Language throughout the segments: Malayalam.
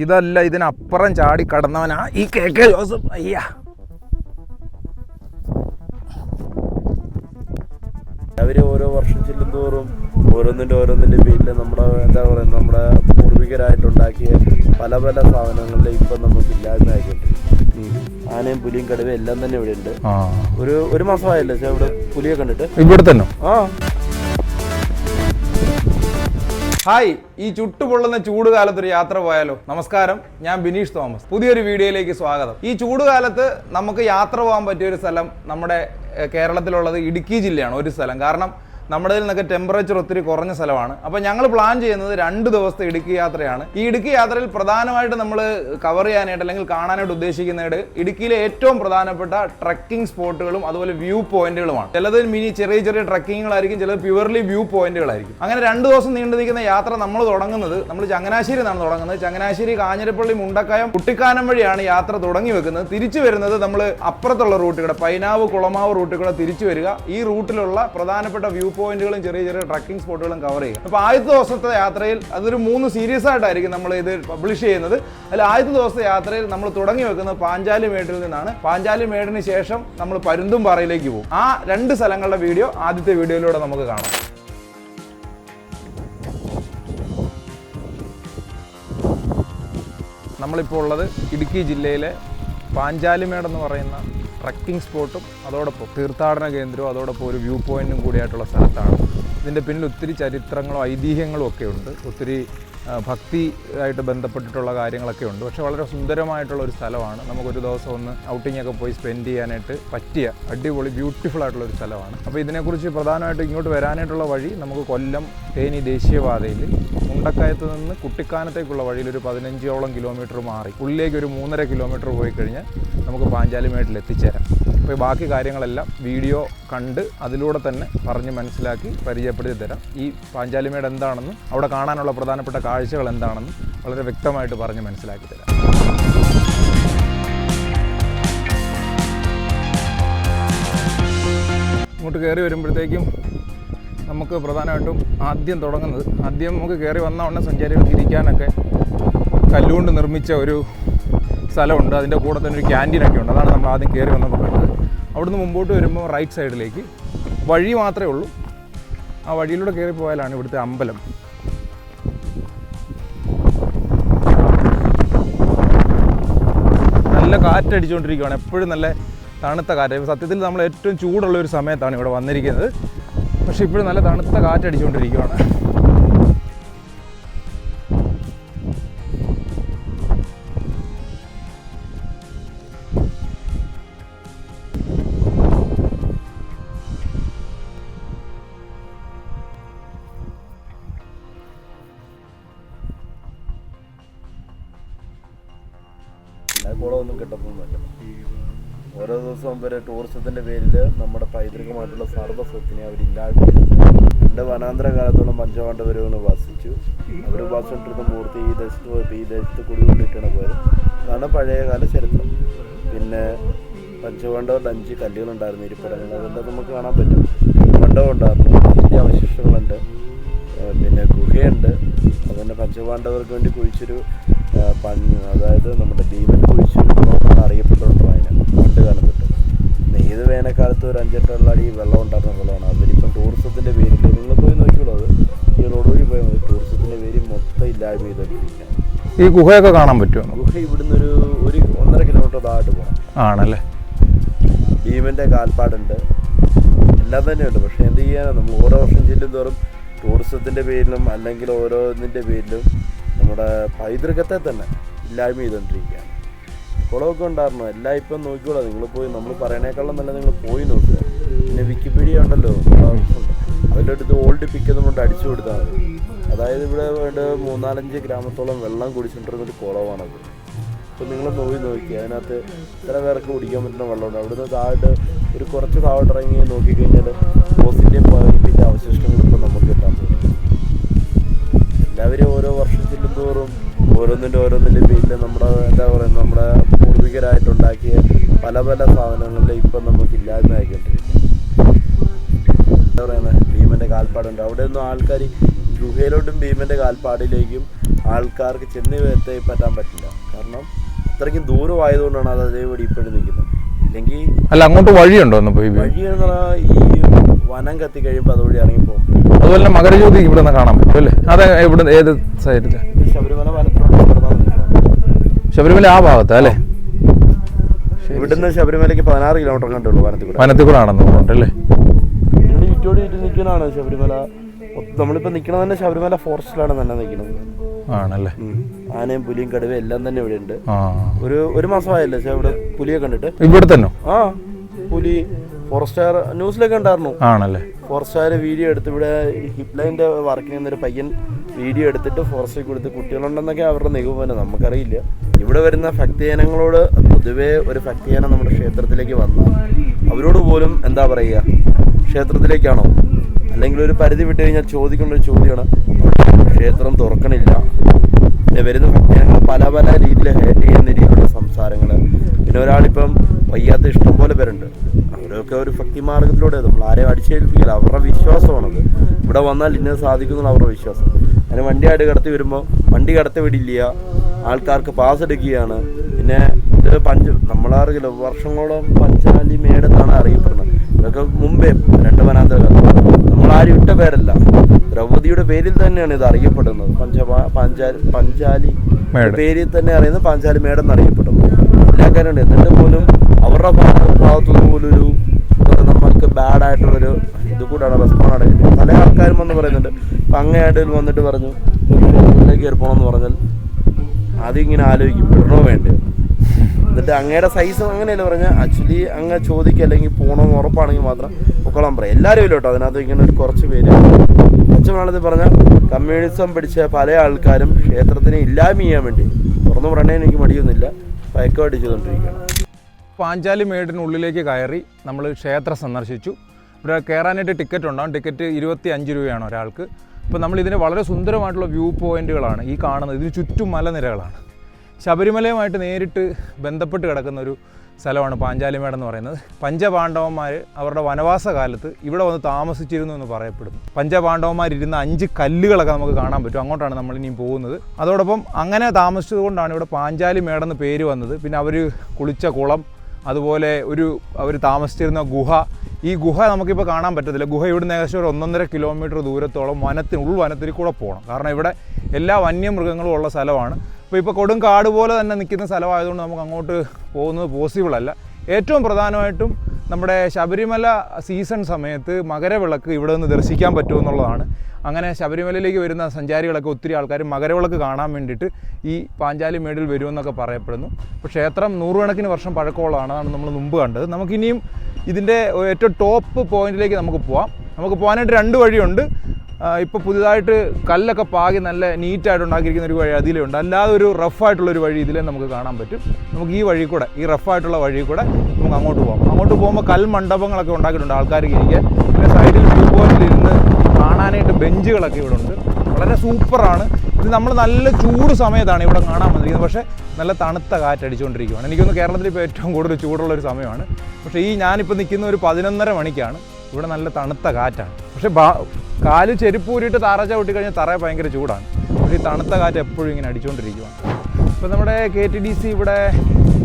ഇതല്ല ഇതിനപ്പുറം ചാടി കടന്നവനാ ഈ കെ കെ ജോസഫ് അയ്യ. അവർ ഓരോ വർഷം ചെല്ലുന്തോറും ഓരോന്നിന്റെ ഓരോന്നിന്റെ പേരിൽ നമ്മുടെ എന്താ പറയുക നമ്മുടെ പൂർവികരായിട്ടുണ്ടാക്കിയ പല പല സാധനങ്ങളിൽ ഇപ്പൊ നമുക്ക് ഇല്ലായ്മയായിക്കൊണ്ടിരിക്കും ആനയും പുലിയും കടുവയും എല്ലാം തന്നെ ഇവിടെ ഉണ്ട് ഒരു ഒരു മാസമായല്ലേ ചേ ഇവിടെ പുലിയെ കണ്ടിട്ട്. ഇവിടെ തന്നെ ആ. ഹായ് ഈ ചുട്ടുപൊള്ളുന്ന ചൂടുകാലത്ത് ഒരു യാത്ര പോയാലോ? നമസ്കാരം ഞാൻ ബിനീഷ് തോമസ്. പുതിയൊരു വീഡിയോയിലേക്ക് സ്വാഗതം. ഈ ചൂടുകാലത്ത് നമുക്ക് യാത്ര പോകാൻ പറ്റിയ ഒരു സ്ഥലം നമ്മുടെ കേരളത്തിലുള്ളത് ഇടുക്കി ജില്ലയാണ് ഒരു സ്ഥലം. കാരണം നമ്മുടെ നിന്നൊക്കെ ടെമ്പറേച്ചർ ഒത്തിരി കുറഞ്ഞ സ്ഥലമാണ്. അപ്പോൾ ഞങ്ങൾ പ്ലാൻ ചെയ്യുന്നത് രണ്ട് ദിവസത്തെ ഇടുക്കി യാത്രയാണ്. ഈ ഇടുക്കി യാത്രയിൽ പ്രധാനമായിട്ട് നമ്മൾ കവർ ചെയ്യാനായിട്ട് അല്ലെങ്കിൽ കാണാനായിട്ട് ഉദ്ദേശിക്കുന്നത് ഇടുക്കിയിലെ ഏറ്റവും പ്രധാനപ്പെട്ട ട്രക്കിംഗ് സ്പോട്ടുകളും അതുപോലെ വ്യൂ പോയിന്റുകളുമാണ് ചിലത് മിനി ചെറിയ ചെറിയ ട്രക്കിങ്ങുകളായിരിക്കും ചിലത് പ്യുവർലി വ്യൂ പോയിന്റുകളായിരിക്കും അങ്ങനെ രണ്ട് ദിവസം നീണ്ടു നിൽക്കുന്ന യാത്ര നമ്മൾ തുടങ്ങുന്നത് നമ്മൾ ചങ്ങനാശ്ശേരി നിന്നാണ് തുടങ്ങുന്നത്. ചങ്ങനാശ്ശേരി കാഞ്ഞിരപ്പള്ളി മുണ്ടക്കയം കുട്ടിക്കാനം വഴിയാണ് യാത്ര തുടങ്ങി വെക്കുന്നത്. തിരിച്ചു വരുന്നത് നമ്മൾ അപ്പുറത്തുള്ള റൂട്ടുകൂടെ പൈനാവ് കുളമാവ് റൂട്ടിൽ തിരിച്ചു വരിക. ഈ റൂട്ടിലുള്ള പ്രധാനപ്പെട്ട വ്യൂ പോയിന്റുകളും ചെറിയ ചെറിയ ട്രക്കിംഗ് സ്പോട്ടുകളും കവർ ചെയ്യും അപ്പോൾ ആദ്യത്തെ ദിവസത്തെ യാത്രയിൽ അതൊരു മൂന്ന് സീരീസ് ആയിട്ടായിരിക്കും നമ്മൾ ഇത് പബ്ലിഷ് ചെയ്യുന്നത്. അതിൽ ആദ്യത്തെ ദിവസത്തെ യാത്രയിൽ നമ്മൾ തുടങ്ങി വെക്കുന്നത് പാഞ്ചാലി മേട്ടിൽ നിന്നാണ്. പാഞ്ചാലി മേടിന് ശേഷം നമ്മൾ പരുന്തും പാറയിലേക്ക് പോകും. ആ രണ്ട് സ്ഥലങ്ങളുടെ വീഡിയോ ആദ്യത്തെ വീഡിയോയിലൂടെ നമുക്ക് കാണാം. നമ്മളിപ്പോൾ ഉള്ളത് ഇടുക്കി ജില്ലയിലെ പാഞ്ചാലിമേട് എന്ന് പറയുന്ന ട്രക്കിംഗ് സ്പോട്ടും അതോടൊപ്പം തീർത്ഥാടന കേന്ദ്രവും അതോടൊപ്പം ഒരു വ്യൂ പോയിന്റും കൂടിയായിട്ടുള്ള സ്ഥലത്താണ്. ഇതിന്റെ പിന്നിൽ ഒത്തിരി ചരിത്രങ്ങളും ഐതിഹ്യങ്ങളും ഒക്കെ ഉണ്ട്. ഒത്തിരി ഭക്തി ആയിട്ട് ബന്ധപ്പെട്ടിട്ടുള്ള കാര്യങ്ങളൊക്കെ ഉണ്ട്. പക്ഷേ വളരെ സുന്ദരമായിട്ടുള്ള ഒരു സ്ഥലമാണ്. നമുക്കൊരു ദിവസം ഒന്ന് ഔട്ടിംഗ് ഒക്കെ പോയി സ്പെൻഡ് ചെയ്യാനായിട്ട് പറ്റിയ അടിപൊളി ബ്യൂട്ടിഫുൾ ആയിട്ടുള്ള ഒരു സ്ഥലമാണ്. അപ്പോൾ ഇതിനെക്കുറിച്ച് പ്രധാനമായിട്ട് ഇങ്ങോട്ട് വരാനായിട്ടുള്ള വഴി നമുക്ക് കൊല്ലം തേനി ദേശീയപാതയിൽ മുണ്ടക്കയത്ത് നിന്ന് കുട്ടിക്കാനത്തേക്കുള്ള വഴിയിൽ ഒരു പതിനഞ്ചോളം കിലോമീറ്റർ മാറി. ഉള്ളിലേക്ക് ഒരു മൂന്നര കിലോമീറ്റർ പോയി കഴിഞ്ഞാൽ നമുക്ക് പാഞ്ചാലിമേട്ടിൽ എത്തിച്ചേരാം. അപ്പോൾ ബാക്കി കാര്യങ്ങളെല്ലാം വീഡിയോ കണ്ട് അതിലൂടെ തന്നെ പറഞ്ഞ് മനസ്സിലാക്കി പരിചയപ്പെടുത്തി തരാം. ഈ പാഞ്ചാലിമേട് എന്താണെന്നും അവിടെ കാണാനുള്ള പ്രധാനപ്പെട്ട കാഴ്ചകൾ എന്താണെന്നും വളരെ വ്യക്തമായിട്ട് പറഞ്ഞ് മനസ്സിലാക്കി തരാം. ഇങ്ങോട്ട് കയറി വരുമ്പോഴത്തേക്കും നമുക്ക് പ്രധാനമായിട്ടും ആദ്യം തുടങ്ങുന്നത് ആദ്യം നമുക്ക് കയറി വന്ന ഉടനെ സഞ്ചാരികൾക്ക് ഇരിക്കാനൊക്കെ കല്ലുകൊണ്ട് നിർമ്മിച്ച ഒരു സ്ഥലമുണ്ട്. അതിന്റെ കൂടെ തന്നെ ഒരു ക്യാന്റീനൊക്കെ ഉണ്ട്. അതാണ് നമ്മൾ ആദ്യം കയറി വന്നപ്പോൾ കണ്ടത് അവിടുന്ന് മുമ്പോട്ട് വരുമ്പോൾ റൈറ്റ് സൈഡിലേക്ക് വഴി മാത്രമേ ഉള്ളൂ. ആ വഴിയിലൂടെ കയറി പോയാലാണ് ഇവിടുത്തെ അമ്പലം. നല്ല കാറ്റടിച്ചുകൊണ്ടിരിക്കുകയാണ്. എപ്പോഴും നല്ല തണുത്ത കാറ്റ്. സത്യത്തിൽ നമ്മൾ ഏറ്റവും ചൂടുള്ള ഒരു സമയത്താണ് ഇവിടെ വന്നിരിക്കുന്നത്. പക്ഷേ ഇപ്പോഴും നല്ല തണുത്ത കാറ്റടിച്ചുകൊണ്ടിരിക്കുകയാണ്. കുളമൊന്നും കിട്ടത്തൊന്നുമില്ല. ഓരോ ദിവസവും വരെ ടൂറിസത്തിന്റെ പേരിൽ നമ്മുടെ പൈതൃകമായിട്ടുള്ള സർവ സ്വത്തിനെ അവരില്ലാതെ എന്റെ വനാന്തര കാലത്തോളം പഞ്ചപാണ്ഡവരവണ് വസിച്ചു. അവർ വസിച്ചിട്ടിരുന്ന മൂർത്തി ഈ ദേശത്ത് പോയപ്പോൾ ഈ ദേശത്ത് കുടികൊണ്ടിട്ടാണ് പോയത് അതാണ് പഴയകാല ചരിത്രം. പിന്നെ പഞ്ചപാണ്ഡവരുടെ അഞ്ച് കല്ലുകളുണ്ടായിരുന്നു ഇരിപ്പിടങ്ങൾ അതുകൊണ്ട് നമുക്ക് കാണാൻ പറ്റും. മണ്ഡപം ഉണ്ടായിരുന്നു. അതിന്റെ അവശിഷ്ടങ്ങളുണ്ട്. പിന്നെ ഗുഹയുണ്ട്. അതുതന്നെ പഞ്ചപാണ്ഡവർക്ക് വേണ്ടി കുഴിച്ചൊരു അതായത് നമ്മുടെ ഭീമൻ കുഴിച്ചൊരു അറിയപ്പെട്ടുണ്ട് വായന പണ്ട് കാലം തൊട്ട് ഏത് വേനൽക്കാലത്ത് ഒരു അഞ്ചെട്ടുള്ള അടി വെള്ളം ഉണ്ടായിരുന്ന കുളമാണ് അവരിപ്പം ടൂറിസത്തിന്റെ പേരിൽ നിങ്ങൾ പോയി നോക്കിയുള്ളൂ അത്. ഈ റോഡ് വഴി പോയാൽ മതി. ടൂറിസത്തിന്റെ പേര് മൊത്തം ഇല്ലായ്മ ഈ ഗുഹയൊക്കെ കാണാൻ പറ്റുമോ? ഗുഹ ഇവിടുന്ന് ഒരു ഒരു ഒന്നര കിലോമീറ്റർ താഴോട്ട് പോകണം ആണല്ലേ? ഭീമന്റെ കാൽപ്പാടുണ്ട്. എല്ലാം തന്നെയുണ്ട്. പക്ഷേ എന്ത് ചെയ്യാനാണ് നമ്മൾ ഓരോ വർഷം ചെല്ലും തോറും ടൂറിസത്തിന്റെ പേരിലും അല്ലെങ്കിൽ ഓരോന്നിന്റെ പേരിലും നമ്മുടെ പൈതൃകത്തെ തന്നെ ഇല്ലായ്മ ചെയ്തുകൊണ്ടിരിക്കുകയാണ് കുളമൊക്കെ ഉണ്ടായിരുന്നു. എല്ലാം ഇപ്പം നോക്കിക്കോളാം. നിങ്ങൾ പോയി നമ്മൾ പറയണേക്കാളും നല്ല നിങ്ങൾ പോയി നോക്കുക. പിന്നെ വിക്കിപീഡിയ ഉണ്ടല്ലോ. അതിന്റെ അടുത്ത് ഓൾഡ് പിക്ക് കൊണ്ട് അടിച്ചു കൊടുത്താൽ മതി. അതായത് ഇവിടെ വേണ്ട മൂന്നാലഞ്ച് ഗ്രാമത്തോളം വെള്ളം കുടിച്ചിട്ടിരുന്നൊരു കുളമാണത്. അപ്പോൾ നിങ്ങൾ പോയി നോക്കി. അതിനകത്ത് ഇത്ര പേർക്ക് കുടിക്കാൻ പറ്റുന്ന വെള്ളമുണ്ട്. അവിടുന്ന് താഴോട്ട് ഒരു കുറച്ച് താഴോട്ട് ഇറങ്ങി നോക്കിക്കഴിഞ്ഞാൽ ഓസിന്റെയും പൈപ്പിന്റെ അവശിഷ്ടങ്ങൾ എല്ലാവരും ഓരോ വർഷം ചെല്ലുന്തോറും ഓരോന്നിന്റെ ഓരോന്നിന്റെ പേരിൽ നമ്മുടെ എന്താ പറയുക നമ്മുടെ പൂർവികരായിട്ടുണ്ടാക്കിയ പല പല സാധനങ്ങളിൽ ഇപ്പം നമുക്ക് ഇല്ലായ്മയായിക്കൊണ്ടിരിക്കും എന്താ പറയുന്നത് ഭീമന്റെ കാൽപ്പാടുണ്ട്. അവിടെ ഒന്നും ആൾക്കാർ ഗുഹയിലോട്ടും ഭീമന്റെ കാൽപ്പാടിലേക്കും ആൾക്കാർക്ക് ചെന്ന് പറ്റാൻ പറ്റില്ല. കാരണം അത്രയ്ക്കും ദൂരമായതുകൊണ്ടാണ് അത് അതേപടി ഇപ്പോഴും നിൽക്കുന്നത്. ഇല്ലെങ്കിൽ അല്ല അങ്ങോട്ട് വഴിയുണ്ടോ വഴി എന്ന് പറഞ്ഞാൽ ഈ വനം കത്തി കഴിയുമ്പോൾ അതുവഴി ഇറങ്ങി പോകും അതുപോലെ തന്നെ മകരജ്യോതി ഇവിടെ നിന്ന് കാണാൻ പറ്റും അല്ലേ? അതെ ഇവിടെ ഏത് സൈഡിൽ ശബരിമല ആ ഭാഗത്താ അല്ലേ? ഇവിടുന്ന് ശബരിമലയ്ക്ക് പതിനാറ് കിലോമീറ്റർ കണ്ടുള്ളൂ വനത്തിൽ വനത്തിൽ കൂടെ ആണെന്ന് തോന്നുന്നുണ്ട് അല്ലേ? ഇവിടെ ചുറ്റും നിൽക്കുന്നതാണ് ശബരിമല. നമ്മളിപ്പോൾ നിൽക്കുന്നത് തന്നെ ശബരിമല ഫോറസ്റ്റിലാണ് തന്നെ നിൽക്കുന്നത്. ആണല്ലേ? ആനയും പുലിയും കടുവ എല്ലാം തന്നെ ഇവിടെ ഉണ്ട്. ഒരു ഒരു മാസമായല്ലേ ഇവിടെ പുലിയെ കണ്ടിട്ട്. ഇവിടെ തന്നെ? ആ പുലി. ഫോറസ്റ്റുകാർ ന്യൂസിലൊക്കെ ഉണ്ടായിരുന്നു. ആണല്ലേ? ഫോറസ്റ്റുകാർ വീഡിയോ എടുത്ത് ഇവിടെ ഹിപ്പ് ലൈന്റെ ചെയ്യുന്ന ഒരു പയ്യൻ വീഡിയോ എടുത്തിട്ട് ഫോറസ്റ്റിൽ കൊടുത്ത് കുട്ടികളുണ്ടെന്നൊക്കെ അവരുടെ നിഗമനം നമുക്കറിയില്ല. ഇവിടെ വരുന്ന ഭക്തജനങ്ങളോട് പൊതുവേ ഒരു ഭക്തജനം നമ്മുടെ ക്ഷേത്രത്തിലേക്ക് വന്ന അവരോട് പോലും എന്താ പറയുക? ക്ഷേത്രത്തിലേക്കാണോ? അല്ലെങ്കിൽ ഒരു പരിധി വിട്ട് കഴിഞ്ഞാൽ ചോദിക്കേണ്ട ഒരു ചോദ്യമാണ്. ക്ഷേത്രം തുറക്കണില്ല. പിന്നെ വരുന്ന ഭക്തജനങ്ങൾ പല പല രീതിയിൽ ഹേറ്റ് ചെയ്യുന്ന രീതിയിലുള്ള സംസാരങ്ങൾ പിന്നെ ഒരാളിപ്പം വയ്യാത്ത ഇഷ്ടം പോലെ പേരുണ്ട്. അവരൊക്കെ ഒരു ഭക്തി മാർഗത്തിലൂടെ നമ്മൾ ആരെയും അടിച്ചേൽപ്പിക്കില്ല. അവരുടെ വിശ്വാസമാണത്. ഇവിടെ വന്നാൽ ഇന്നത് സാധിക്കുന്നു അവരുടെ വിശ്വാസം. അങ്ങനെ വണ്ടിയായിട്ട് കടത്തി വരുമ്പോൾ വണ്ടി കടത്തി വിടില്ല. ആൾക്കാർക്ക് പാസ് എടുക്കുകയാണ്. പിന്നെ ഇത് പഞ്ച് നമ്മളറിയില്ല വർഷങ്ങളോളം പഞ്ചാലി മേടെന്നാണ് അറിയപ്പെടുന്നത്. ഇതൊക്കെ മുമ്പേ രണ്ട് വനാന്തര നമ്മളാരും ഇട്ട പേരല്ല. ദ്രൗപതിയുടെ പേരിൽ തന്നെയാണ് ഇത് അറിയപ്പെടുന്നത്. പഞ്ചമാ പഞ്ചാലി പഞ്ചാലി പേരിൽ തന്നെ അറിയുന്നത് പഞ്ചാലി മേഡം എന്നറിയപ്പെടുന്നു. എല്ലാ കാര്യമുണ്ട്. എന്നിട്ട് പോലും അവരുടെ ഭാഗ- ഭാഗത്തുനിന്ന് പോലും ഒരു നമുക്ക് നമ്മൾക്ക് ബാഡ് ആയിട്ടുള്ളൊരു ഇത് കൂടാണ് റെസ്പോണ്ട് കിട്ടിയത് പല ആൾക്കാരും വന്ന് പറയുന്നുണ്ട്. ഇപ്പം അങ്ങയായിട്ട് വന്നിട്ട് പറഞ്ഞു കയറി പോകണമെന്ന് പറഞ്ഞാൽ ആദ്യം ഇങ്ങനെ ആലോചിക്കും. വിടണോ വേണ്ടയോ എന്നിട്ട് അങ്ങയുടെ സൈസ് അങ്ങനെയല്ല പറഞ്ഞാൽ ആക്ച്വലി അങ്ങ് ചോദിക്കുക അല്ലെങ്കിൽ പോകണമെന്ന് ഉറപ്പാണെങ്കിൽ മാത്രം പൊക്കോളാൻ പറയാം. എല്ലാവരും ഇല്ല കേട്ടോ? അതിനകത്ത് ഇങ്ങനെ ഒരു കുറച്ച് പേര്. അച്ഛനാണെന്ന് പറഞ്ഞാൽ കമ്മ്യൂണിസം പിടിച്ച പല ആൾക്കാരും ക്ഷേത്രത്തിനെ ഇല്ലായ്മ ചെയ്യാൻ വേണ്ടി തുറന്നു പറഞ്ഞാൽ എനിക്ക് മടിയൊന്നുമില്ല. പയക്കം അടിച്ചുകൊണ്ടിരിക്കുകയാണ്. പാഞ്ചാലി മേടിനുള്ളിലേക്ക് കയറി നമ്മൾ ക്ഷേത്രം സന്ദർശിച്ചു. ഇവിടെ കയറാനായിട്ട് ടിക്കറ്റ് ഉണ്ടാവും ടിക്കറ്റ് ഇരുപത്തി അഞ്ച് രൂപയാണ് ഒരാൾക്ക്. അപ്പോൾ നമ്മൾ ഇതിന് വളരെ സുന്ദരമായിട്ടുള്ള വ്യൂ പോയിന്റുകളാണ് ഈ കാണുന്നത്. ഇതിന് ചുറ്റും മലനിരകളാണ്. ശബരിമലയുമായിട്ട് നേരിട്ട് ബന്ധപ്പെട്ട് കിടക്കുന്ന ഒരു സ്ഥലമാണ് പാഞ്ചാലിമേട് എന്ന് പറയുന്നത്. പഞ്ചപാണ്ഡവന്മാർ അവരുടെ വനവാസ കാലത്ത് ഇവിടെ വന്ന് താമസിച്ചിരുന്നു എന്ന് പറയപ്പെടുന്നു. പഞ്ചപാണ്ഡവന്മാർ ഇരുന്ന അഞ്ച് കല്ലുകളൊക്കെ നമുക്ക് കാണാൻ പറ്റും. അങ്ങോട്ടാണ് നമ്മൾ ഇനിയും പോകുന്നത്. അതോടൊപ്പം അങ്ങനെ താമസിച്ചതുകൊണ്ടാണ് ഇവിടെ പാഞ്ചാലിമേട് എന്ന് പേര് വന്നത്. പിന്നെ അവർ കുളിച്ച കുളം അതുപോലെ ഒരു അവർ താമസിച്ചിരുന്ന ഗുഹ. ഈ ഗുഹ നമുക്കിപ്പോൾ കാണാൻ പറ്റത്തില്ല. ഗുഹ ഇവിടുന്ന് ഏകദേശം ഒരു ഒന്നൊന്നര കിലോമീറ്റർ ദൂരത്തോളം വനത്തിന് ഉൾവനത്തിൽ കൂടെ പോകണം കാരണം ഇവിടെ എല്ലാ വന്യമൃഗങ്ങളും ഉള്ള സ്ഥലമാണ്. അപ്പോൾ ഇപ്പോൾ കൊടും കാട് പോലെ തന്നെ നിൽക്കുന്ന സ്ഥലമായതുകൊണ്ട് നമുക്ക് അങ്ങോട്ട് പോകുന്നത് പോസിബിൾ അല്ല. ഏറ്റവും പ്രധാനമായിട്ടും നമ്മുടെ ശബരിമല സീസൺ സമയത്ത് മകരവിളക്ക് ഇവിടെ നിന്ന് ദർശിക്കാൻ പറ്റുമെന്നുള്ളതാണ് അങ്ങനെ ശബരിമലയിലേക്ക് വരുന്ന സഞ്ചാരികളൊക്കെ ഒത്തിരി ആൾക്കാർ മകരവിളക്ക് കാണാൻ വേണ്ടിയിട്ട് ഈ പാഞ്ചാലി മേടിൽ വരുമെന്നൊക്കെ പറയപ്പെടുന്നു. അപ്പോൾ ക്ഷേത്രം നൂറുകണക്കിന് വർഷം പഴക്കമുള്ളതാണ് അതാണ് നമ്മൾ മുമ്പ് കണ്ടത്. നമുക്കിനിയും ഇതിന്റെ ഏറ്റവും ടോപ്പ് പോയിന്റിലേക്ക് നമുക്ക് പോവാം. നമുക്ക് പോകാനായിട്ട് രണ്ട് വഴിയുണ്ട്. ഇപ്പോൾ പുതിയതായിട്ട് കല്ലൊക്കെ പാകി നല്ല നീറ്റായിട്ട് ഉണ്ടാക്കിയിരിക്കുന്ന ഒരു വഴി അതിലുണ്ട്. അല്ലാതെ ഒരു റഫായിട്ടുള്ളൊരു വഴി ഇതിലേ നമുക്ക് കാണാൻ പറ്റും. നമുക്ക് ഈ വഴി കൂടെ ഈ റഫായിട്ടുള്ള വഴി കൂടെ നമുക്ക് അങ്ങോട്ട് പോകാം അങ്ങോട്ട് പോകുമ്പോൾ കൽമണ്ഡപങ്ങളൊക്കെ ഉണ്ടാക്കിയിട്ടുണ്ട് ആൾക്കാർക്ക് ഇരിക്കാൻ പിന്നെ സൈഡിൽ വ്യൂ കാണാനായിട്ട് ബെഞ്ചുകളൊക്കെ ഇവിടെ ഉണ്ട് വളരെ സൂപ്പറാണ്. ഇത് നമ്മൾ നല്ല ചൂട് സമയത്താണ് ഇവിടെ കാണാൻ വന്നിരിക്കുന്നത്. പക്ഷേ നല്ല തണുത്ത കാറ്റടിച്ചുകൊണ്ടിരിക്കുകയാണ് എനിക്കൊന്ന് കേരളത്തിൽ ഇപ്പോൾ ഏറ്റവും കൂടുതൽ ചൂടുള്ള ഒരു സമയമാണ്. പക്ഷേ ഈ ഞാനിപ്പോൾ നിൽക്കുന്ന ഒരു പതിനൊന്നര മണിക്കാണ്. ഇവിടെ നല്ല തണുത്ത കാറ്റാണ്. പക്ഷേ ബാ കാൽ ചെരുപ്പ് ഊരിയിട്ട് ചവിട്ടി കഴിഞ്ഞാൽ തറ ഭയങ്കര ചൂടാണ്. പക്ഷേ ഈ തണുത്ത കാറ്റ് എപ്പോഴും ഇങ്ങനെ അടിച്ചുകൊണ്ടിരിക്കുകയാണ് ഇപ്പോൾ നമ്മുടെ കെ ടി ഡി സി ഇവിടെ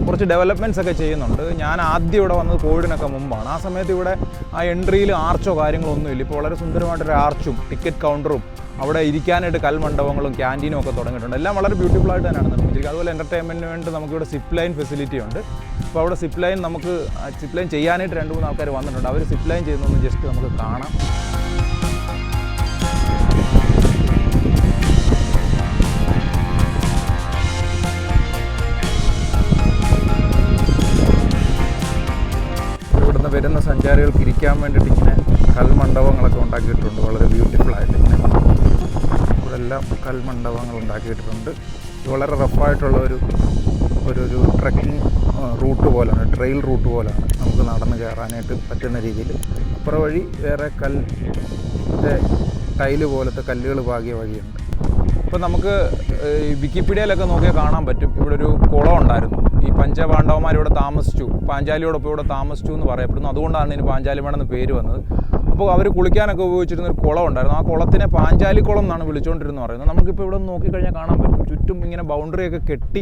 കുറച്ച് ഡെവലപ്മെന്റ്സ് ഒക്കെ ചെയ്യുന്നുണ്ട്. ഞാൻ ആദ്യം ഇവിടെ വന്നത് കോവിഡിനൊക്കെ മുമ്പാണ്. ആ സമയത്ത് ഇവിടെ ആ എൻട്രിയിൽ ആർച്ചോ കാര്യങ്ങളോ ഒന്നുമില്ല. ഇപ്പോൾ വളരെ സുന്ദരമായിട്ടൊരു ആർച്ചും ടിക്കറ്റ് കൗണ്ടറും അവിടെ ഇരിക്കാനായിട്ട് കൽമണ്ഡപങ്ങളും ക്യാന്റീനും ഒക്കെ തുടങ്ങിയിട്ടുണ്ട്. എല്ലാം വളരെ ബ്യൂട്ടിഫുൾ ആയിട്ട് തന്നെയാണ് നിർമ്മിച്ചിരിക്കുന്നത്. അതുപോലെ എന്റർടൈൻമെന്റിന് വേണ്ടി നമുക്കിവിടെ സിപ്പ് ലൈൻ ഫെസിലിറ്റി ഉണ്ട്. അപ്പോൾ അവിടെ സിപ്പ് ലൈൻ നമുക്ക് സിപ്പ് ലൈൻ ചെയ്യാനായിട്ട് രണ്ട് മൂന്ന് ആൾക്കാർ വന്നിട്ടുണ്ട്. അവർ സിപ്പ് ലൈൻ ചെയ്യുന്നൊന്ന് ജസ്റ്റ് നമുക്ക് കാണാം. വരുന്ന സഞ്ചാരികൾക്ക് ഇരിക്കാൻ വേണ്ടിയിട്ട് ഇങ്ങനെ കൽമണ്ഡപങ്ങളൊക്കെ ഉണ്ടാക്കിയിട്ടുണ്ട്. വളരെ ബ്യൂട്ടിഫുൾ ആയിട്ട് ഇങ്ങനെ. എല്ലാം കൽമണ്ഡപങ്ങൾ ഉണ്ടാക്കിയിട്ടുണ്ട്. വളരെ റഫായിട്ടുള്ള ഒരു ഒരു ഒരു ട്രക്കിംഗ് റൂട്ട് പോലാണ്. ട്രെയിൽ റൂട്ട് പോലാണ്. നമുക്ക് നടന്ന് കയറാനായിട്ട് പറ്റുന്ന രീതിയിൽ. അപ്പുറം വഴി വേറെ കൽ ടൈൽ പോലത്തെ കല്ലുകൾ പാകിയ വഴിയുണ്ട്. ഇപ്പോൾ നമുക്ക് വിക്കിപീഡിയയിലൊക്കെ നോക്കിയാൽ കാണാൻ പറ്റും. ഇവിടെ ഒരു കുളം ഉണ്ടായിരുന്നു. ഈ പഞ്ചപാണ്ഡവന്മാർ ഇവിടെ താമസിച്ചു. പാഞ്ചാലിയോടൊപ്പം ഇവിടെ താമസിച്ചു എന്ന് പറയപ്പെടുന്നു. അതുകൊണ്ടാണ് ഇതിന് പാഞ്ചാലിമേടെന്ന് പേര് വന്നത്. അപ്പോൾ അവർ കുളിക്കാനൊക്കെ ഉപയോഗിച്ചിരുന്ന ഒരു കുളം ഉണ്ടായിരുന്നു. ആ കുളത്തിനെ പാഞ്ചാലിക്കുളം എന്നാണ് വിളിച്ചുകൊണ്ടിരുന്നത് പറയുന്നത്. നമുക്കിപ്പോൾ ഇവിടെ നോക്കിക്കഴിഞ്ഞാൽ കാണാൻ പറ്റും. ചുറ്റും ഇങ്ങനെ ബൗണ്ടറിയൊക്കെ കെട്ടി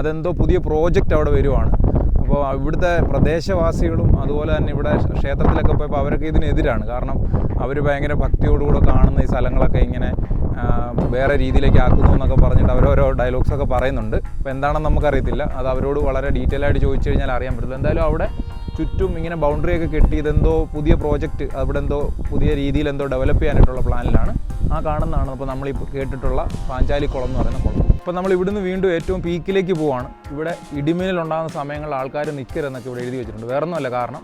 അതെന്തോ പുതിയ പ്രോജക്റ്റ് അവിടെ വരുവാണ്. അപ്പോൾ ഇവിടുത്തെ പ്രദേശവാസികളും അതുപോലെ തന്നെ ഇവിടെ ക്ഷേത്രത്തിലൊക്കെ പോയപ്പോൾ അവരൊക്കെ ഇതിനെതിരാണ്. കാരണം അവർ ഭയങ്കര ഭക്തിയോടുകൂടെ കാണുന്ന ഈ സ്ഥലങ്ങളൊക്കെ ഇങ്ങനെ വേറെ രീതിയിലേക്ക് ആക്കുന്നു എന്നൊക്കെ പറഞ്ഞിട്ട് അവരോരോ ഡയലോഗ്സൊക്കെ പറയുന്നുണ്ട്. അപ്പോൾ എന്താണെന്ന് നമുക്കറിയത്തില്ല. അത് അവരോട് വളരെ ഡീറ്റെയിൽ ആയിട്ട് ചോദിച്ചു കഴിഞ്ഞാൽ അറിയാൻ പറ്റില്ല എന്തായാലും അവിടെ ചുറ്റും ഇങ്ങനെ ബൗണ്ടറി ഒക്കെ കെട്ടി ഇതെന്തോ പുതിയ പ്രോജക്റ്റ് അവിടെ എന്തോ പുതിയ രീതിയിൽ എന്തോ ഡെവലപ്പ് ചെയ്യാനായിട്ടുള്ള പ്ലാനിലാണ് ആ കാണുന്നതാണ് അപ്പോൾ നമ്മൾ ഇപ്പോൾ കേട്ടിട്ടുള്ള പാഞ്ചാലിക്കുളം എന്ന് പറയുന്ന കുളം. ഇപ്പോൾ നമ്മൾ ഇവിടുന്ന് വീണ്ടും ഏറ്റവും പീക്കിലേക്ക് പോവാണ്. ഇവിടെ ഇടിമിന്നലുണ്ടാകുന്ന സമയങ്ങളിൽ ആൾക്കാർ നിൽക്കരുതെന്നൊക്കെ ഇവിടെ എഴുതി വെച്ചിട്ടുണ്ട്. വേറെ ഒന്നുമല്ല കാരണം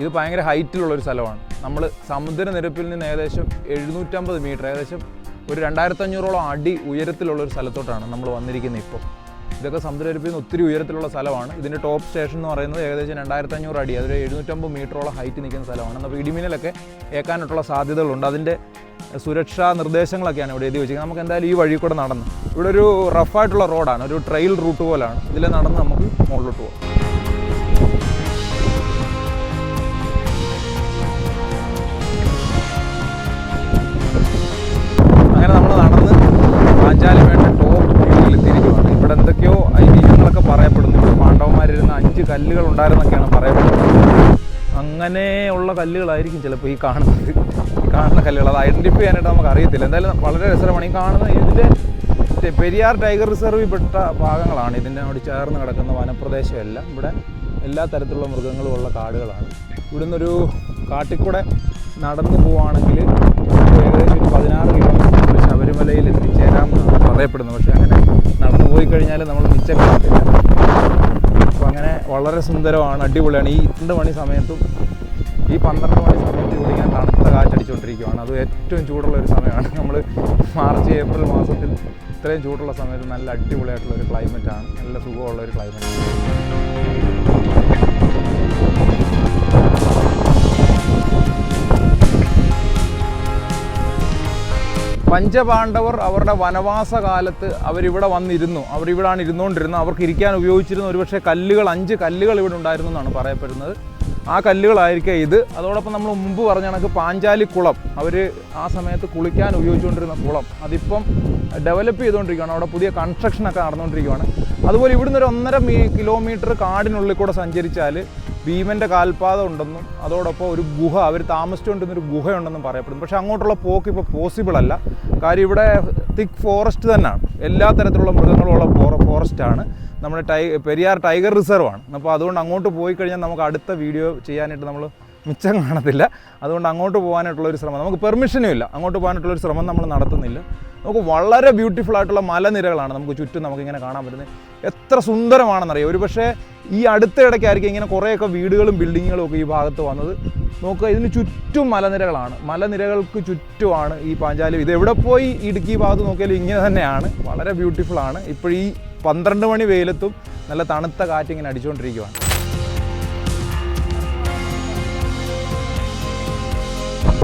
ഇത് ഭയങ്കര ഹൈറ്റിലുള്ള ഒരു സ്ഥലമാണ്. നമ്മൾ സമുദ്രനിരപ്പിൽ നിന്ന് ഏകദേശം എഴുന്നൂറ്റമ്പത് മീറ്റർ ഏകദേശം ഒരു രണ്ടായിരത്തഞ്ഞൂറോളം അടി ഉയരത്തിലുള്ള ഒരു സ്ഥലത്തോട്ടാണ് നമ്മൾ വന്നിരിക്കുന്നത് ഇപ്പോൾ ഇതൊക്കെ സമുദ്രനിരപ്പിൽ നിന്ന് ഒത്തിരി ഉയരത്തിലുള്ള സ്ഥലമാണ്. ഇതിന്റെ ടോപ്പ് സ്റ്റേഷൻ എന്ന് പറയുന്നത് ഏകദേശം രണ്ടായിരത്തി അഞ്ഞൂറ് അടി അതൊരു എഴുന്നൂറ്റമ്പത് മീറ്ററോളം ഹൈറ്റ് നിൽക്കുന്ന സ്ഥലമാണ്. അപ്പോൾ ഇടിമിന്നലൊക്കെ ഏക്കാനായിട്ടുള്ള സാധ്യതകളുണ്ട്. അതിന്റെ സുരക്ഷാ നിർദ്ദേശങ്ങളൊക്കെയാണ് ഇവിടെ എഴുതി വെച്ചിരിക്കുന്നത്. നമുക്ക് എന്തായാലും ഈ വഴി കൂടെ നടന്ന്. ഇവിടെ ഒരു റഫായിട്ടുള്ള റോഡാണ് ഒരു ട്രെയിൽ റൂട്ട് പോലാണ്. ഇതിൽ നടന്ന് നമുക്ക് മുകളിലോട്ട് പോകാം. കല്ലുകൾ ഉണ്ടായിരുന്നൊക്കെയാണ് പറയപ്പെടുന്നത്. അങ്ങനെ ഉള്ള കല്ലുകളായിരിക്കും ചിലപ്പോൾ ഈ കാണുന്നത്. ഈ കാണുന്ന കല്ലുകൾ അത് ഐഡന്റിഫൈ ചെയ്യാനായിട്ട് നമുക്ക് അറിയത്തില്ല. എന്തായാലും വളരെ രസകരമാണ്. ഈ കാണുന്ന ഇതിന്റെ പെരിയാർ ടൈഗർ റിസർവിൽ പെട്ട ഭാഗങ്ങളാണ്. ഇതിനോട് ചേർന്ന് കിടക്കുന്ന വനപ്രദേശമെല്ലാം. ഇവിടെ എല്ലാ തരത്തിലുള്ള മൃഗങ്ങളും ഉള്ള കാടുകളാണ്. ഇവിടുന്ന് ഒരു കാട്ടിക്കൂടെ നടന്നു പോവുകയാണെങ്കിൽ ഏകദേശം ഒരു പതിനാറ് കിലോമീറ്റർ ശബരിമലയിൽ എത്തിച്ചേരാമെന്നാണ് പറയപ്പെടുന്നത്. പക്ഷേ അങ്ങനെ നടന്നു പോയി കഴിഞ്ഞാൽ നമ്മൾ മിച്ചം അങ്ങനെ വളരെ സുന്ദരമാണ് അടിപൊളിയാണ്. ഈ രണ്ട് മണി സമയത്തും ഈ പന്ത്രണ്ട് മണി സമയത്ത് ഇവിടെ ഇങ്ങനെ തണുത്ത കാറ്റടിച്ചുകൊണ്ടിരിക്കുകയാണ് അത് ഏറ്റവും ചൂടുള്ള ഒരു സമയമാണ്. നമ്മൾ മാർച്ച് ഏപ്രിൽ മാസത്തിൽ ഇത്രയും ചൂടുള്ള സമയത്ത് നല്ല അടിപൊളിയായിട്ടുള്ള ഒരു ക്ലൈമറ്റാണ് നല്ല സുഖമുള്ള ഒരു ക്ലൈമറ്റ് പഞ്ചപാണ്ഡവർ അവരുടെ വനവാസ കാലത്ത് അവരിവിടെ വന്നിരുന്നു. അവരിവിടാണ് ഇരുന്നുകൊണ്ടിരുന്നത്. അവർക്ക് ഇരിക്കാൻ ഉപയോഗിച്ചിരുന്ന ഒരുപക്ഷെ കല്ലുകൾ അഞ്ച് കല്ലുകൾ ഇവിടെ ഉണ്ടായിരുന്നു എന്നാണ് പറയപ്പെടുന്നത്. ആ കല്ലുകളായിരിക്കും ഇത്. അതോടൊപ്പം നമ്മൾ മുമ്പ് പറഞ്ഞ കണക്ക് പാഞ്ചാലി കുളം. അവർ ആ സമയത്ത് കുളിക്കാൻ ഉപയോഗിച്ചുകൊണ്ടിരുന്ന കുളം. അതിപ്പം ഡെവലപ്പ് ചെയ്തുകൊണ്ടിരിക്കുകയാണ്. അവിടെ പുതിയ കൺസ്ട്രക്ഷനൊക്കെ നടന്നുകൊണ്ടിരിക്കുകയാണ്. അതുപോലെ ഇവിടുന്ന് ഒരു ഒന്നര മീ കിലോമീറ്റർ കാടിനുള്ളിൽ കൂടെ സഞ്ചരിച്ചാൽ ഭീമന്റെ കാൽപാദം ഉണ്ടെന്നും അതോടൊപ്പം ഒരു ഗുഹ അവർ താമസിച്ചുകൊണ്ടിരുന്ന ഒരു ഗുഹയുണ്ടെന്നും പറയപ്പെടുന്നു. പക്ഷേ അങ്ങോട്ടുള്ള പോക്ക് ഇപ്പോൾ പോസിബിൾ അല്ല. കാര്യം ഇവിടെ തിക്ക് ഫോറസ്റ്റ് തന്നെയാണ്. എല്ലാ തരത്തിലുള്ള മൃഗങ്ങളുള്ള ഫോറസ്റ്റാണ് നമ്മുടെ ടൈ പെരിയാർ ടൈഗർ റിസർവ് ആണ്. അപ്പോൾ അതുകൊണ്ട് അങ്ങോട്ട് പോയി കഴിഞ്ഞാൽ നമുക്ക് അടുത്ത വീഡിയോ ചെയ്യാനായിട്ട് നമ്മൾ മിച്ചം കാണത്തില്ല. അതുകൊണ്ട് അങ്ങോട്ട് പോകാനായിട്ടുള്ള ഒരു ശ്രമം. നമുക്ക് പെർമിഷനും ഇല്ല. അങ്ങോട്ട് പോകാനായിട്ടുള്ള ഒരു ശ്രമം നമ്മൾ നടത്തുന്നില്ല. നമുക്ക് വളരെ ബ്യൂട്ടിഫുൾ ആയിട്ടുള്ള മലനിരകളാണ് നമുക്ക് ചുറ്റും നമുക്കിങ്ങനെ കാണാൻ പറ്റുന്നത്. എത്ര സുന്ദരമാണെന്നറിയാം? ഒരു പക്ഷേ ഈ അടുത്ത ഇടയ്ക്കായിരിക്കും ഇങ്ങനെ കുറേയൊക്കെ വീടുകളും ബിൽഡിങ്ങുകളും ഒക്കെ ഈ ഭാഗത്ത് വന്നത്. നോക്കുക ഇതിന് ചുറ്റും മലനിരകളാണ്. മലനിരകൾക്ക് ചുറ്റുമാണ് ഈ പാഞ്ചാലി. ഇത് എവിടെ പോയി ഇടുക്കി ഭാഗത്ത് നോക്കിയാലും ഇങ്ങനെ തന്നെയാണ്. വളരെ ബ്യൂട്ടിഫുൾ ആണ്. ഇപ്പോൾ ഈ പന്ത്രണ്ട് മണി വെയിലത്തും നല്ല തണുത്ത കാറ്റ് ഇങ്ങനെ അടിച്ചുകൊണ്ടിരിക്കുകയാണ്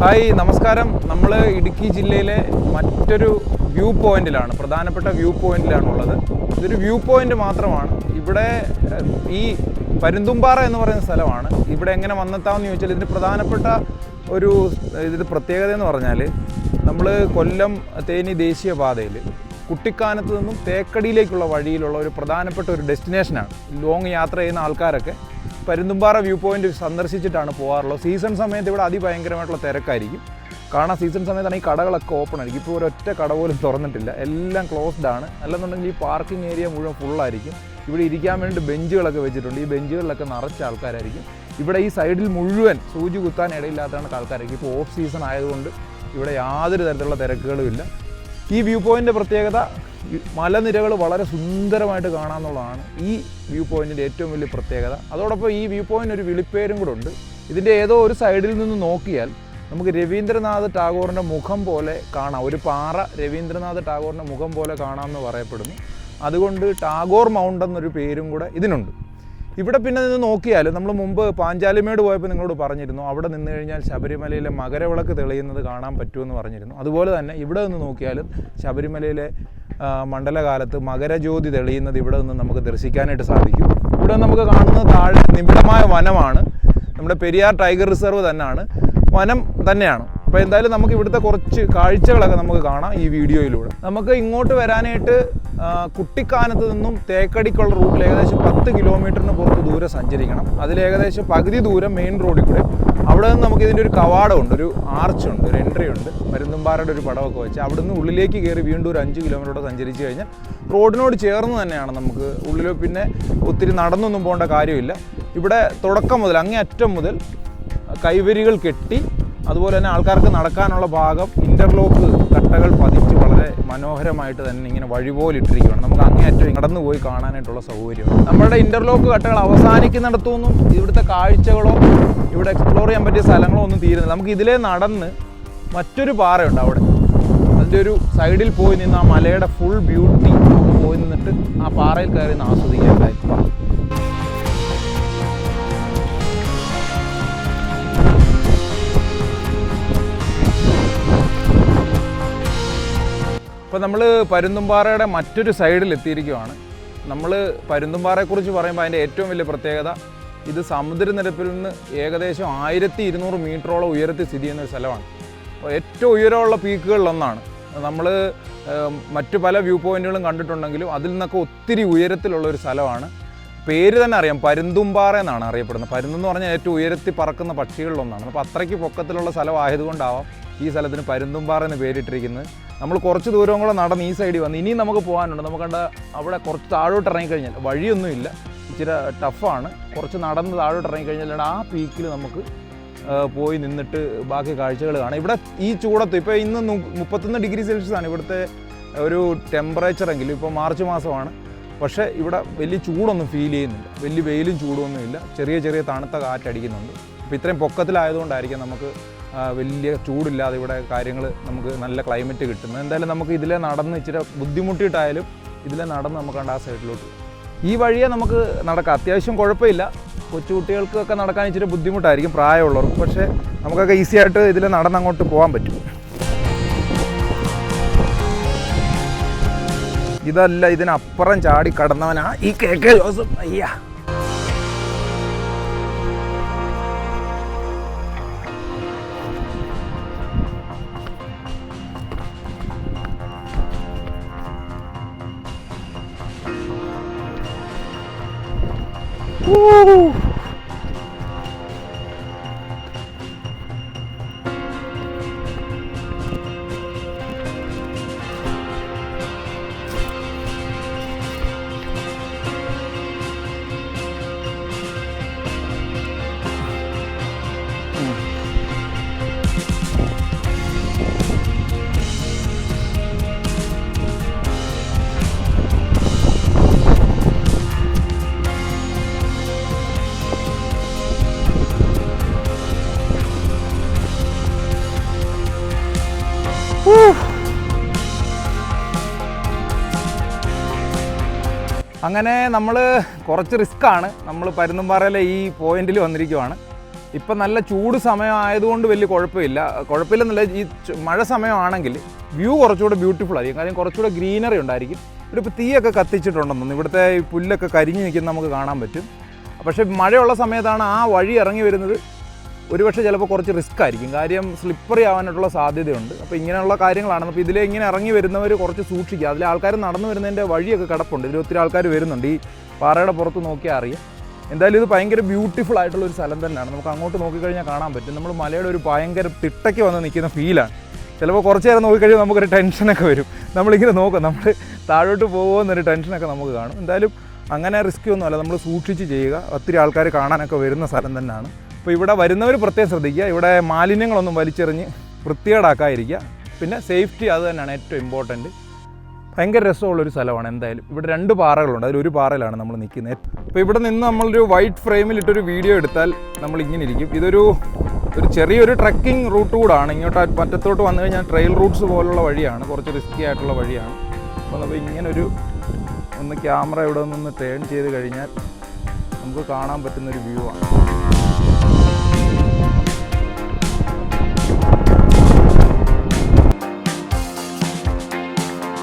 ഹായ് നമസ്കാരം. നമ്മൾ ഇടുക്കി ജില്ലയിലെ മറ്റൊരു വ്യൂ പോയിന്റിലാണ് പ്രധാനപ്പെട്ട വ്യൂ പോയിന്റിലാണുള്ളത് ഇതൊരു വ്യൂ പോയിന്റ് മാത്രമാണ്. ഇവിടെ ഈ പരുന്തുംപാറ എന്ന് പറയുന്ന സ്ഥലമാണ്. ഇവിടെ എങ്ങനെ വന്നെത്താമെന്ന് ചോദിച്ചാൽ ഇതിന് പ്രധാനപ്പെട്ട ഒരു ഇതിന്റെ പ്രത്യേകത എന്ന് പറഞ്ഞാൽ നമ്മൾ കൊല്ലം തേനി ദേശീയപാതയിൽ കുട്ടിക്കാനത്ത് നിന്നും തേക്കടിയിലേക്കുള്ള വഴിയിലുള്ള ഒരു പ്രധാനപ്പെട്ട ഒരു ഡെസ്റ്റിനേഷനാണ്. ലോങ് യാത്ര ചെയ്യുന്ന ആൾക്കാരൊക്കെ പരുന്തുംപാറ വ്യൂ പോയിന്റ് സന്ദർശിച്ചിട്ടാണ് പോകാറുള്ളത്. സീസൺ സമയത്ത് ഇവിടെ അതിഭയങ്കരമായിട്ടുള്ള തിരക്കായിരിക്കും. കാണാൻ സീസൺ സമയത്താണ് ഈ കടകളൊക്കെ ഓപ്പൺ ആയിരിക്കും. ഇപ്പോൾ ഒരൊറ്റ കട പോലും തുറന്നിട്ടില്ല. എല്ലാം ക്ലോസ്ഡ് ആണ്. അല്ലെന്നുണ്ടെങ്കിൽ ഈ പാർക്കിംഗ് ഏരിയ മുഴുവൻ ഫുള്ളായിരിക്കും ഇവിടെ ഇരിക്കാൻ വേണ്ടി ബെഞ്ചുകളൊക്കെ വെച്ചിട്ടുണ്ട്. ഈ ബെഞ്ചുകളിലൊക്കെ നിറച്ച ആൾക്കാരായിരിക്കും. ഇവിടെ ഈ സൈഡിൽ മുഴുവൻ സൂചി കുത്താൻ ഇടയില്ലാത്തതാണ് ആൾക്കാരായിരിക്കും. ഇപ്പോൾ ഓഫ് സീസൺ ആയതുകൊണ്ട് ഇവിടെ യാതൊരു തരത്തിലുള്ള തിരക്കുകളും ഇല്ല. ഈ വ്യൂ പോയിന്റ് പ്രത്യേകത മലനിരകൾ വളരെ സുന്ദരമായിട്ട് കാണാമെന്നുള്ളതാണ് ഈ വ്യൂ പോയിന്റിന്റെ ഏറ്റവും വലിയ പ്രത്യേകത. അതോടൊപ്പം ഈ വ്യൂ പോയിന്റ് ഒരു വിളിപ്പേരും കൂടെ ഉണ്ട്. ഇതിന്റെ ഏതോ ഒരു സൈഡിൽ നിന്ന് നോക്കിയാൽ നമുക്ക് രവീന്ദ്രനാഥ് ടാഗോറിന്റെ മുഖം പോലെ കാണാം. ഒരു പാറ രവീന്ദ്രനാഥ് ടാഗോറിന്റെ മുഖം പോലെ കാണാമെന്ന് പറയപ്പെടുന്നു. അതുകൊണ്ട് ടാഗോർ മൗണ്ട് എന്നൊരു പേരും കൂടെ ഇതിനുണ്ട്. ഇവിടെ പിന്നെ നിന്ന് നോക്കിയാൽ നമ്മൾ മുമ്പ് പാഞ്ചാലിമേട് പോയപ്പോൾ നിങ്ങളോട് പറഞ്ഞിരുന്നു അവിടെ നിന്ന് കഴിഞ്ഞാൽ ശബരിമലയിലെ മകരവിളക്ക് തെളിയുന്നത് കാണാൻ പറ്റുമെന്ന് പറഞ്ഞിരുന്നു. അതുപോലെ തന്നെ ഇവിടെ നിന്ന് നോക്കിയാലും ശബരിമലയിലെ മണ്ഡലകാലത്ത് മകരജ്യോതി തെളിയുന്നത് ഇവിടെ നിന്ന് നമുക്ക് ദർശിക്കാനായിട്ട് സാധിക്കും. ഇവിടെ നമുക്ക് കാണുന്നത് താഴെ നിബിഡമായ വനമാണ്. നമ്മുടെ പെരിയാർ ടൈഗർ റിസർവ് തന്നെയാണ് വനം തന്നെയാണ്. അപ്പോൾ എന്തായാലും നമുക്ക് ഇവിടുത്തെ കുറച്ച് കാഴ്ചകളൊക്കെ നമുക്ക് കാണാം ഈ വീഡിയോയിലൂടെ. നമുക്ക് ഇങ്ങോട്ട് വരാനായിട്ട് കുട്ടിക്കാനത്ത് നിന്നും തേക്കടിക്കുള്ള റൂട്ടിൽ ഏകദേശം പത്ത് കിലോമീറ്ററിന് പുറത്ത് ദൂരെ സഞ്ചരിക്കണം. അതിൽ ഏകദേശം പകുതി ദൂരം മെയിൻ റോഡിൽ കൂടെ. അവിടെ നിന്ന് നമുക്ക് ഇതിന്റെ ഒരു കവാടമുണ്ട് ഒരു ആർച്ച് ഉണ്ട് ഒരു എൻട്രി ഉണ്ട്. മരുന്നുംപാറയുടെ ഒരു പടമൊക്കെ വെച്ച് അവിടെ നിന്ന് ഉള്ളിലേക്ക് കയറി വീണ്ടും ഒരു അഞ്ച് കിലോമീറ്റർ സഞ്ചരിച്ച് കഴിഞ്ഞാൽ റോഡിനോട് ചേർന്ന് തന്നെയാണ് നമുക്ക് ഉള്ളിൽ പിന്നെ ഒത്തിരി നടന്നൊന്നും പോകേണ്ട കാര്യമില്ല. ഇവിടെ തുടക്കം മുതൽ അങ്ങേ അറ്റം മുതൽ കൈവരികൾ കെട്ടി അതുപോലെ തന്നെ ആൾക്കാർക്ക് നടക്കാനുള്ള ഭാഗം ഇന്റർലോക്ക് കട്ടകൾ പതിച്ച് വളരെ മനോഹരമായിട്ട് തന്നെ ഇങ്ങനെ വഴി പോലെ ഇട്ടിരിക്കുകയാണ് നമുക്ക് അങ്ങേയറ്റം നടന്നു പോയി കാണാനായിട്ടുള്ള സൗകര്യമാണ്. നമ്മുടെ ഇന്റർലോക്ക് കട്ടകൾ അവസാനിക്കുന്നിടത്തൊന്നും ഇവിടുത്തെ കാഴ്ചകളോ ഇവിടെ എക്സ്പ്ലോർ ചെയ്യാൻ പറ്റിയ സ്ഥലങ്ങളോ ഒന്നും തീരുന്നില്ല. നമുക്ക് ഇതിലേ നടന്ന് മറ്റൊരു പാറയുണ്ട് അവിടെ. അതിന്റെ ഒരു സൈഡിൽ പോയി നിന്ന് ആ മലയുടെ ഫുൾ ബ്യൂട്ടി നമുക്ക് പോയി നിന്നിട്ട് ആ പാറയിൽ കയറി നിന്ന് ആസ്വദിക്കാൻ വാ. ഇപ്പോൾ നമ്മൾ പരുന്തുംപാറയുടെ മറ്റൊരു സൈഡിൽ എത്തിയിരിക്കുകയാണ് നമ്മൾ പരുന്തുംപാറയെക്കുറിച്ച് പറയുമ്പോൾ അതിന്റെ ഏറ്റവും വലിയ പ്രത്യേകത ഇത് സമുദ്രനിരപ്പിൽ നിന്ന് ഏകദേശം ആയിരത്തി ഇരുന്നൂറ് മീറ്ററോളം ഉയരത്തിൽ സ്ഥിതി ചെയ്യുന്ന ഒരു സ്ഥലമാണ്. ഏറ്റവും ഉയരമുള്ള പീക്കുകളിലൊന്നാണ് നമ്മൾ മറ്റു പല വ്യൂ പോയിന്റുകളും കണ്ടിട്ടുണ്ടെങ്കിലും അതിൽ നിന്നൊക്കെ ഒത്തിരി ഉയരത്തിലുള്ള ഒരു സ്ഥലമാണ്. പേര് തന്നെ അറിയാം പരുന്തുംപാറ എന്നാണ് അറിയപ്പെടുന്നത്. പരുന്തെന്ന് പറഞ്ഞാൽ ഏറ്റവും ഉയരത്തിൽ പറക്കുന്ന പക്ഷികളിലൊന്നാണ് അപ്പോൾ അത്രയ്ക്ക് പൊക്കത്തിലുള്ള സ്ഥലമായതുകൊണ്ടാവാം ഈ സ്ഥലത്തിന് പരുന്തുംപാറ എന്ന് പേരിട്ടിരിക്കുന്നത്. നമ്മൾ കുറച്ച് ദൂരം കൂടെ നടന്ന് ഈ സൈഡിൽ വന്ന് ഇനിയും നമുക്ക് പോകാനുണ്ട്. നമുക്ക് കണ്ട അവിടെ കുറച്ച് താഴോട്ട് ഇറങ്ങിക്കഴിഞ്ഞാൽ വഴിയൊന്നുമില്ല. ഇച്ചിരി ടഫാണ് കുറച്ച് നടന്ന് താഴോട്ട് ഇറങ്ങിക്കഴിഞ്ഞാൽ ആ പീക്കിൽ നമുക്ക് പോയി നിന്നിട്ട് ബാക്കി കാഴ്ചകൾ കാണാം. ഇവിടെ ഈ ചൂടത്ത് ഇപ്പോൾ ഇന്ന് മുപ്പത്തൊന്ന് ഡിഗ്രി സെൽഷ്യസ് ആണ്. ഇവിടുത്തെ ഒരു ടെമ്പറേച്ചറെങ്കിലും ഇപ്പോൾ മാർച്ച് മാസമാണ്. പക്ഷേ ഇവിടെ വലിയ ചൂടൊന്നും ഫീൽ ചെയ്യുന്നില്ല. വലിയ വെയിലും ചൂടൊന്നുമില്ല ചെറിയ ചെറിയ തണുത്ത കാറ്റടിക്കുന്നുണ്ട്. അപ്പോൾ ഇത്രയും പൊക്കത്തിലായതുകൊണ്ടായിരിക്കും നമുക്ക് വലിയ ചൂടില്ലാതെ ഇവിടെ കാര്യങ്ങൾ നമുക്ക് നല്ല ക്ലൈമറ്റ് കിട്ടുന്നത് എന്തായാലും നമുക്ക് ഇതിലെ നടന്ന് ഇച്ചിരി ബുദ്ധിമുട്ടിയിട്ടായാലും ഇതിലെ നടന്ന് നമുക്ക് കണ്ട ആ സൈഡിലോട്ട് ഈ വഴിയെ നമുക്ക് നടക്കാം. അത്യാവശ്യം കുഴപ്പമില്ല. കൊച്ചുകുട്ടികൾക്കൊക്കെ നടക്കാൻ ഇച്ചിരി ബുദ്ധിമുട്ടായിരിക്കും പ്രായമുള്ളവർക്ക്. പക്ഷേ നമുക്കൊക്കെ ഈസി ആയിട്ട് ഇതിൽ നടന്ന് അങ്ങോട്ട് പോകാൻ പറ്റും. ഇതല്ല ഇതിനപ്പുറം ചാടി കടന്നവനാ ഈ കെ കെ ജോസഫ് അയ്യ. Woo! അങ്ങനെ നമ്മൾ കുറച്ച് റിസ്ക്കാണ് നമ്മൾ പരുന്തുംപാറയിലെ ഈ പോയിന്റിൽ വന്നിരിക്കുവാണ്. ഇപ്പം നല്ല ചൂട് സമയമായതുകൊണ്ട് വലിയ കുഴപ്പമില്ല. കുഴപ്പമില്ലെന്നല്ല ഈ മഴ സമയമാണെങ്കിൽ വ്യൂ കുറച്ചുകൂടെ ബ്യൂട്ടിഫുൾ ആയിരിക്കും. കാര്യം കുറച്ചുകൂടെ ഗ്രീനറി ഉണ്ടായിരിക്കും. ഇവിടെ ഇപ്പോൾ തീയൊക്കെ കത്തിച്ചിട്ടുണ്ടെന്നു ഇവിടുത്തെ ഈ പുല്ലൊക്കെ കരിഞ്ഞു നിൽക്കുന്ന നമുക്ക് കാണാൻ പറ്റും. പക്ഷേ മഴയുള്ള സമയത്താണ് ആ വഴി ഇറങ്ങി വരുന്നത്. ഒരുപക്ഷെ ചിലപ്പോൾ കുറച്ച് റിസ്ക് ആയിരിക്കും. കാര്യം സ്ലിപ്പറി ആവാനായിട്ടുള്ള സാധ്യതയുണ്ട്. അപ്പോൾ ഇങ്ങനെയുള്ള കാര്യങ്ങളാണ്. അപ്പോൾ ഇതിലെ ഇങ്ങനെ ഇറങ്ങി വരുന്നവർ കുറച്ച് സൂക്ഷിക്കുക. അതിലെ ആൾക്കാർ നടന്നു വരുന്നതിന്റെ വഴിയൊക്കെ കിടപ്പുണ്ട്. ഇതിൽ ഒത്തിരി ആൾക്കാർ വരുന്നുണ്ട്. ഈ പാറയുടെ പുറത്ത് നോക്കിയാൽ അറിയാം. എന്തായാലും ഇത് ഭയങ്കര ബ്യൂട്ടിഫുൾ ആയിട്ടുള്ള ഒരു സ്ഥലം തന്നെയാണ്. നമുക്ക് അങ്ങോട്ട് നോക്കിക്കഴിഞ്ഞാൽ കാണാൻ പറ്റും. നമ്മൾ മലയുടെ ഒരു ഭയങ്കര തിട്ടയ്ക്ക് വന്ന് നിൽക്കുന്ന ഫീലാണ് ചിലപ്പോൾ കുറച്ച് നേരം നോക്കിക്കഴിഞ്ഞാൽ നമുക്കൊരു ടെൻഷനൊക്കെ വരും. നമ്മളിങ്ങനെ നോക്കും. നമ്മൾ താഴോട്ട് പോകുമോ എന്നൊരു ടെൻഷനൊക്കെ നമുക്ക് കാണും. എന്തായാലും അങ്ങനെ റിസ്ക് ഒന്നുമല്ല. നമ്മൾ സൂക്ഷിച്ച് ചെയ്യുക. ഒത്തിരി ആൾക്കാർ കാണാനൊക്കെ വരുന്ന സ്ഥലം തന്നെയാണ്. അപ്പോൾ ഇവിടെ വരുന്നവർ പ്രത്യേകം ശ്രദ്ധിക്കുക. ഇവിടെ മാലിന്യങ്ങളൊന്നും വലിച്ചെറിഞ്ഞ് വൃത്തികേടാക്കാതിരിക്കുക. പിന്നെ സേഫ്റ്റി അത് തന്നെയാണ് ഏറ്റവും ഇമ്പോർട്ടന്റ് ഭയങ്കര രസമുള്ളൊരു സ്ഥലമാണ് എന്തായാലും. ഇവിടെ രണ്ട് പാറകളുണ്ട്. അതിലൊരു പാറയിലാണ് നമ്മൾ നിൽക്കുന്നത്. അപ്പോൾ ഇവിടെ നിന്ന് നമ്മളൊരു വൈറ്റ് ഫ്രെയിമിലിട്ടൊരു വീഡിയോ എടുത്താൽ നമ്മൾ ഇങ്ങനെ ഇരിക്കും. ഇതൊരു ഒരു ചെറിയൊരു ട്രക്കിംഗ് റൂട്ട് കൂടാണ്. ഇങ്ങോട്ട് പറ്റത്തോട്ട് വന്നു കഴിഞ്ഞാൽ ട്രെയിൽ റൂട്ട്സ് പോലുള്ള വഴിയാണ്. കുറച്ച് റിസ്ക്കി ആയിട്ടുള്ള വഴിയാണ്. അപ്പോൾ നമ്മൾ ഇങ്ങനൊരു ഒന്ന് ക്യാമറ ഇവിടെ നിന്ന് ടേൺ ചെയ്ത് കഴിഞ്ഞാൽ നമുക്ക് കാണാൻ പറ്റുന്നൊരു വ്യൂ ആണ്.